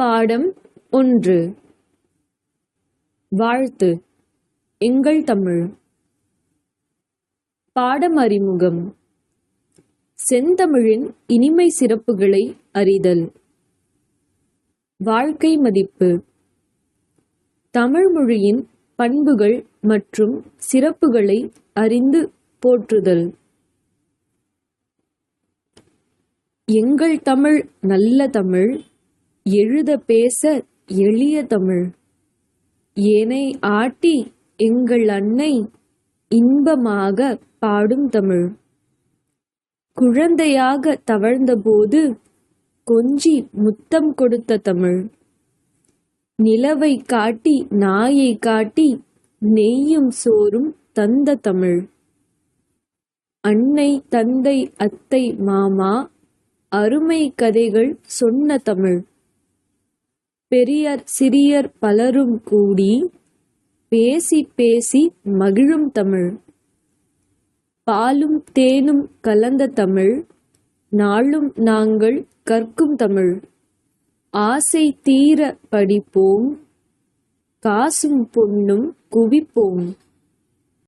பாடம் ஒன்று. வாழ்த்து. எங்கள் தமிழ். பாடம் அறிமுகம் செந்தமிழின் இனிமை சிறப்புகளை அறிதல். வாழ்க்கை மதிப்பு. தமிழ் மொழியின் பண்புகள் மற்றும் சிறப்புகளை அறிந்து போற்றுதல். எங்கள் தமிழ் நல்ல தமிழ் எழுத பேச எளிய தமிழ். ஏனை ஆட்டி எங்கள் அன்னை இன்பமாக பாடும் தமிழ். குழந்தையாக தவழ்ந்தபோது கொஞ்சி முத்தம் கொடுத்த தமிழ். நிலவை காட்டி நாயை காட்டி நெய்யும் சோறும் தந்த தமிழ். அன்னை தந்தை அத்தை மாமா அருமை கதைகள் சொன்ன தமிழ். பெரியர் சிறியர் பலரும் கூடி பேசி பேசி மகிழும் தமிழ். பாலும் தேனும் கலந்த தமிழ். நாளும் நாங்கள் கற்கும் தமிழ். ஆசை தீர படிப்போம். காசும் பொண்ணும் குவிப்போம்.